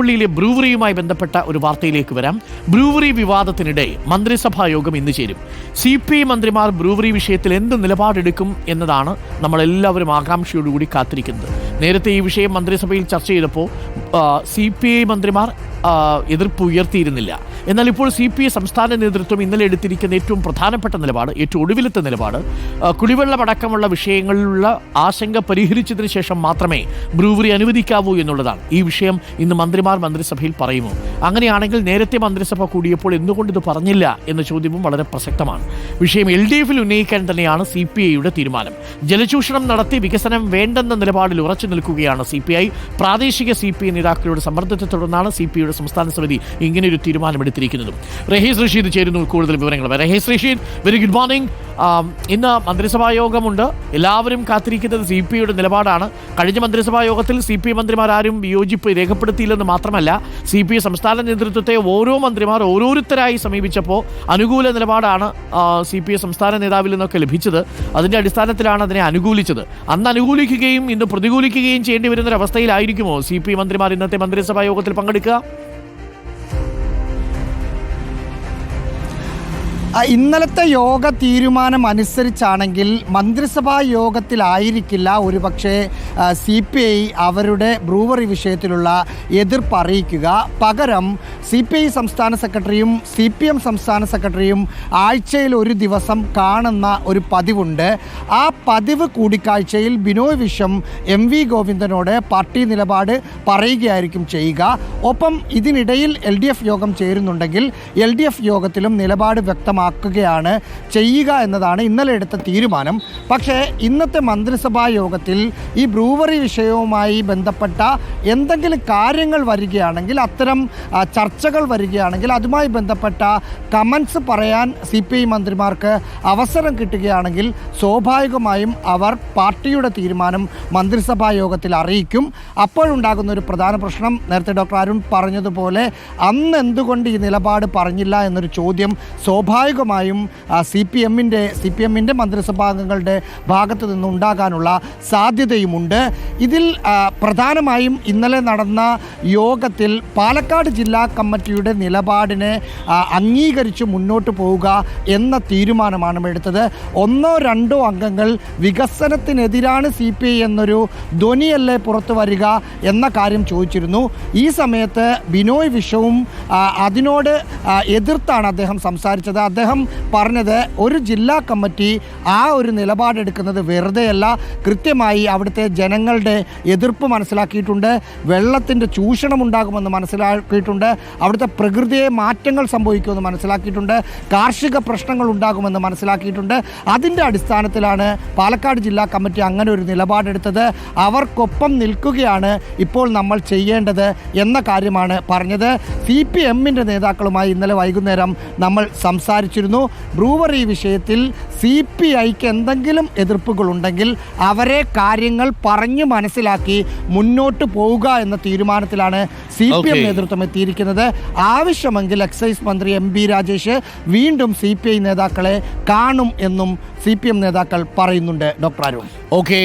അതിരപ്പള്ളിയിലെ ബ്രൂവറിയുമായി ബന്ധപ്പെട്ട ഒരു വാർത്തയിലേക്ക് വരാം. ബ്രൂവറി വിവാദത്തിനിടെ മന്ത്രിസഭാ യോഗം ഇന്ന് ചേരും. സി പി ഐ മന്ത്രിമാർ ബ്രൂവറി വിഷയത്തിൽ എന്ത് നിലപാടെടുക്കും എന്നതാണ് നമ്മളെല്ലാവരും ആകാംക്ഷയോടുകൂടി കാത്തിരിക്കുന്നത്. നേരത്തെ ഈ വിഷയം മന്ത്രിസഭയിൽ ചർച്ച ചെയ്തപ്പോൾ സി പി ഐ മന്ത്രിമാർ എതിർപ്പ് ഉയർത്തിയിരുന്നില്ല. എന്നാൽ ഇപ്പോൾ സി പി ഐ സംസ്ഥാന നേതൃത്വം ഇന്നലെ എടുത്തിരിക്കുന്ന ഏറ്റവും പ്രധാനപ്പെട്ട നിലപാട് ഏറ്റവും ഒടുവിലത്തെ നിലപാട് കുടിവെള്ളമടക്കമുള്ള വിഷയങ്ങളിലുള്ള ആശങ്ക പരിഹരിച്ചതിന് ശേഷം മാത്രമേ ബ്രൂവറി അനുവദിക്കാവൂ എന്നുള്ളതാണ്. ഈ വിഷയം ഇന്ന് മന്ത്രിമാർ മന്ത്രിസഭയിൽ പറയുമോ അങ്ങനെയാണെങ്കിൽ നേരത്തെ മന്ത്രിസഭ കൂടിയപ്പോൾ എന്തുകൊണ്ട് ഇത് പറഞ്ഞില്ല എന്ന ചോദ്യവും വളരെ പ്രസക്തമാണ്. വിഷയം എൽ ഡി എഫിൽ ഉന്നയിക്കാൻ തന്നെയാണ് സി പി ഐയുടെ തീരുമാനം. ജലചൂഷണം നടത്തി വികസനം വേണ്ടെന്ന നിലപാടിൽ ഉറച്ചു നിൽക്കുകയാണ് സി പി ഐ. പ്രാദേശിക സി പി ഐ നേതാക്കളുടെ സമ്മർദ്ദത്തെ തുടർന്നാണ് സി പി ഐയുടെ സംസ്ഥാന സമിതി ഇങ്ങനെയൊരു തീരുമാനമെടുത്തിരിക്കുന്നതും. റഹീസ് റഷീദ് ചേരുന്നു കൂടുതൽ വിവരങ്ങൾ Rahees Rasheed very good morning ഇന്ന് മന്ത്രിസഭാ യോഗമുണ്ട്. എല്ലാവരും കാത്തിരിക്കുന്നത് സി പി ഐയുടെ നിലപാടാണ്. കഴിഞ്ഞ മന്ത്രിസഭാ യോഗത്തിൽ സി പി ഐ മന്ത്രിമാരാരും വിയോജിപ്പ് രേഖപ്പെടുത്തിയില്ലെന്ന് മാത്രമല്ല സി പി ഐ സംസ്ഥാന നേതൃത്വത്തെ ഓരോ മന്ത്രിമാർ ഓരോരുത്തരായി സമീപിച്ചപ്പോൾ അനുകൂല നിലപാടാണ് സി പി ഐ സംസ്ഥാന നേതാവിൽ നിന്നൊക്കെ ലഭിച്ചത്. അതിന്റെ അടിസ്ഥാനത്തിലാണ് അതിനെ അനുകൂലിച്ചത്. അന്ന് അനുകൂലിക്കുകയും ഇന്ന് പ്രതികൂലിക്കുകയും ചെയ്യേണ്ടി വരുന്നൊരവസ്ഥയിലായിരിക്കുമോ സി പി ഐ മന്ത്രിമാർ ഇന്നത്തെ മന്ത്രിസഭാ യോഗത്തിൽ പങ്കെടുക്കുക? ഇന്നലത്തെ യോഗ തീരുമാനം അനുസരിച്ചാണെങ്കിൽ മന്ത്രിസഭാ യോഗത്തിലായിരിക്കില്ല ഒരുപക്ഷെ സി പി ഐ അവരുടെ ബ്രൂവറി വിഷയത്തിലുള്ള എതിർപ്പ് അറിയിക്കുക. പകരം സി പി ഐ സംസ്ഥാന സെക്രട്ടറിയും സി പി എം സംസ്ഥാന സെക്രട്ടറിയും ആഴ്ചയിൽ ഒരു ദിവസം കാണുന്ന ഒരു പതിവുണ്ട്. ആ പതിവ് കൂടിക്കാഴ്ചയിൽ ബിനോയ് വിശ്വം എം വി ഗോവിന്ദനോട് പാർട്ടി നിലപാട് പറയുകയായിരിക്കും ചെയ്യുക. ഒപ്പം ഇതിനിടയിൽ എൽ യോഗം ചേരുന്നുണ്ടെങ്കിൽ എൽ യോഗത്തിലും നിലപാട് വ്യക്തമാക്കുകയാണ് ചെയ്യുക എന്നതാണ് ഇന്നലെ എടുത്ത തീരുമാനം. പക്ഷേ ഇന്നത്തെ മന്ത്രിസഭാ യോഗത്തിൽ ഈ ബ്രൂവറി വിഷയവുമായി ബന്ധപ്പെട്ട എന്തെങ്കിലും കാര്യങ്ങൾ വരികയാണെങ്കിൽ അത്തരം ചർച്ചകൾ വരികയാണെങ്കിൽ അതുമായി ബന്ധപ്പെട്ട കമൻസ് പറയാൻ സി പി ഐ മന്ത്രിമാർക്ക് അവസരം കിട്ടുകയാണെങ്കിൽ സ്വാഭാവികമായും അവർ പാർട്ടിയുടെ തീരുമാനം മന്ത്രിസഭാ യോഗത്തിൽ അറിയിക്കും. അപ്പോഴുണ്ടാകുന്ന ഒരു പ്രധാന പ്രശ്നം നേരത്തെ ഡോക്ടർ അരുൺ പറഞ്ഞതുപോലെ അന്ന് എന്തുകൊണ്ട് ഈ നിലപാട് പറഞ്ഞില്ല എന്നൊരു ചോദ്യം സ്വാഭാവികമായും സി പി എമ്മിന്റെ സി പി എമ്മിന്റെ മന്ത്രിസഭാംഗങ്ങളുടെ ഭാഗത്തു നിന്നുണ്ടാകാനുള്ള സാധ്യതയുമുണ്ട്. ഇതിൽ പ്രധാനമായും ഇന്നലെ നടന്ന യോഗത്തിൽ പാലക്കാട് ജില്ലാ കമ്മിറ്റിയുടെ നിലപാടിനെ അംഗീകരിച്ച് മുന്നോട്ട് പോവുക എന്ന തീരുമാനമാണ് എടുത്തത്. ഒന്നോ രണ്ടോ അംഗങ്ങൾ വികസനത്തിനെതിരാണ് സി പി ഐ എന്നൊരു ധ്വനിയല്ലേ പുറത്തു വരിക എന്ന കാര്യം ചോദിച്ചിരുന്നു. ഈ സമയത്ത് ബിനോയ് വിശ്വവും അതിനോട് എതിർത്താണ് അദ്ദേഹം സംസാരിച്ചത്. അദ്ദേഹം പറഞ്ഞത് ഒരു ജില്ലാ കമ്മിറ്റി ആ ഒരു നിലപാടെടുക്കുന്നത് വെറുതെയല്ല. കൃത്യമായി അവിടുത്തെ ജനങ്ങളുടെ എതിർപ്പ് മനസ്സിലാക്കിയിട്ടുണ്ട്. വെള്ളത്തിന്റെ ചൂഷണം ഉണ്ടാകുമെന്ന് മനസ്സിലാക്കിയിട്ടുണ്ട്. അവിടുത്തെ പ്രകൃതിയെ മാറ്റങ്ങൾ സംഭവിക്കുമെന്ന് മനസ്സിലാക്കിയിട്ടുണ്ട്. കാർഷിക പ്രശ്നങ്ങൾ ഉണ്ടാകുമെന്ന് മനസ്സിലാക്കിയിട്ടുണ്ട്. അതിന്റെ അടിസ്ഥാനത്തിലാണ് പാലക്കാട് ജില്ലാ കമ്മിറ്റി അങ്ങനെ ഒരു നിലപാടെടുത്തത്. അവർക്കൊപ്പം നിൽക്കുകയാണ് ഇപ്പോൾ നമ്മൾ ചെയ്യേണ്ടത് എന്ന കാര്യമാണ് പറഞ്ഞത്. സി പി എമ്മിന്റെ നേതാക്കളുമായി ഇന്നലെ വൈകുന്നേരം നമ്മൾ സംസാരിച്ചിരുന്നു ബ്രൂവറി വിഷയത്തിൽ സി പി ഐക്ക് എന്തെങ്കിലും എതിർപ്പുകളുണ്ടെങ്കിൽ അവരെ കാര്യങ്ങൾ പറഞ്ഞു മനസ്സിലാക്കി മുന്നോട്ട് പോവുക എന്ന തീരുമാനത്തിലാണ് സി പി എം നേതൃത്വം എത്തിയിരിക്കുന്നത്. ആവശ്യമെങ്കിൽ എക്സൈസ് മന്ത്രി എം ബി രാജേഷ് വീണ്ടും സി പി ഐ നേതാക്കളെ കാണും എന്നും സി പി എം നേതാക്കൾ പറയുന്നുണ്ട്. ഡോക്ടർ അരുൺ. ഓക്കെ